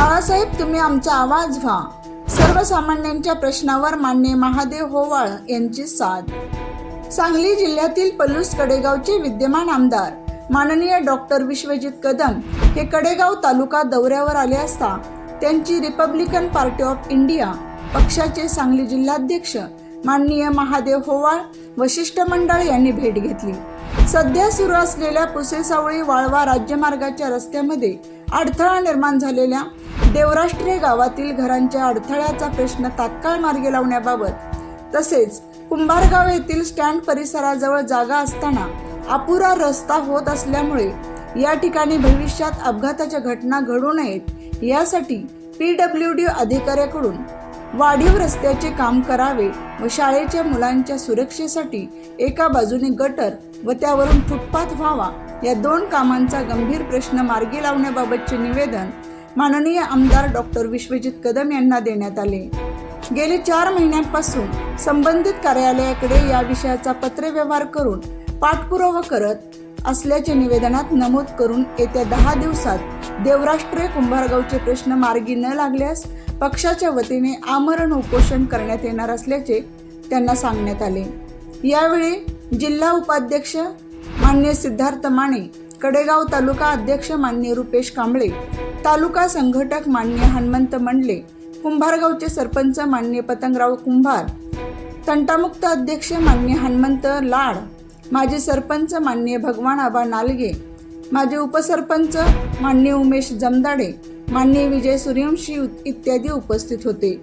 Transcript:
बाळासाहेब तुम्ही आमचा आवाज व्हा. सर्वसामान्यांच्या प्रश्नावर मान्य महादेव होवाळ यांची साथ सांगली जिल्ह्यातील पलूस कडेगावचे विद्यमान आमदार माननीय डॉक्टर विश्वजित कदम हे कडेगाव तालुका दौऱ्यावर आले असता त्यांची रिपब्लिकन पार्टी ऑफ इंडिया पक्षाचे सांगली जिल्हाध्यक्ष माननीय महादेव होवाळ व शिष्टमंडळ यांनी भेट घेतली. सध्या सुरू असलेल्या पुसेसावळी वाळवा राज्यमार्गाच्या रस्त्यामध्ये अडथळा निर्माण झालेल्या देवराष्ट्रे गावातील घरांच्या अडथळ्याचा प्रश्न तात्काळ मार्गी लावण्याबाबत तसेच कुंभारगाव येथील स्टँड परिसराजवळ जागा असताना अपुरा रस्ता होत असल्यामुळे या ठिकाणी भविष्यात अपघाताच्या घटना घडू नयेत यासाठी पी डब्ल्यू डी अधिकाऱ्याकडून वाढीव रस्त्याचे काम करावे व शाळेच्या मुलांच्या सुरक्षेसाठी एका बाजूने गटर व त्यावरून फुटपाथ व्हावा या दोन कामांचा गंभीर प्रश्न मार्गी लावण्याबाबतचे निवेदन माननीय आमदार डॉक्टर विश्वजित कदम यांना देण्यात आले. गेले चार महिन्यांपासून संबंधित कार्यालयाकडे या विषयाचा पत्रव्यवहार करून पाठपुरावा करत असल्याचे निवेदनात नमूद करून येत्या दहा दिवसात देवराष्ट्रे कुंभारगावचे प्रश्न मार्गी न लागल्यास पक्षाच्या वतीने आमरण उपोषण करण्यात येणार असल्याचे त्यांना सांगण्यात आले. यावेळी जिल्हा उपाध्यक्ष मान्य सिद्धार्थ माने कडेगाव तालुका अध्यक्ष मान्य रुपेश कांबळे तालुका संघटक मान्य हनुमंत मंडले कुंभारगावचे सरपंच मान्य पतंगराव कुंभार तंटामुक्त अध्यक्ष मान्य हनुमंत लाड माजी सरपंच मान्य भगवान आबा नालगे माजी उपसरपंच मान्य उमेश जमदाडे मान्य विजय सूर्यवंशी इत्यादी उपस्थित होते.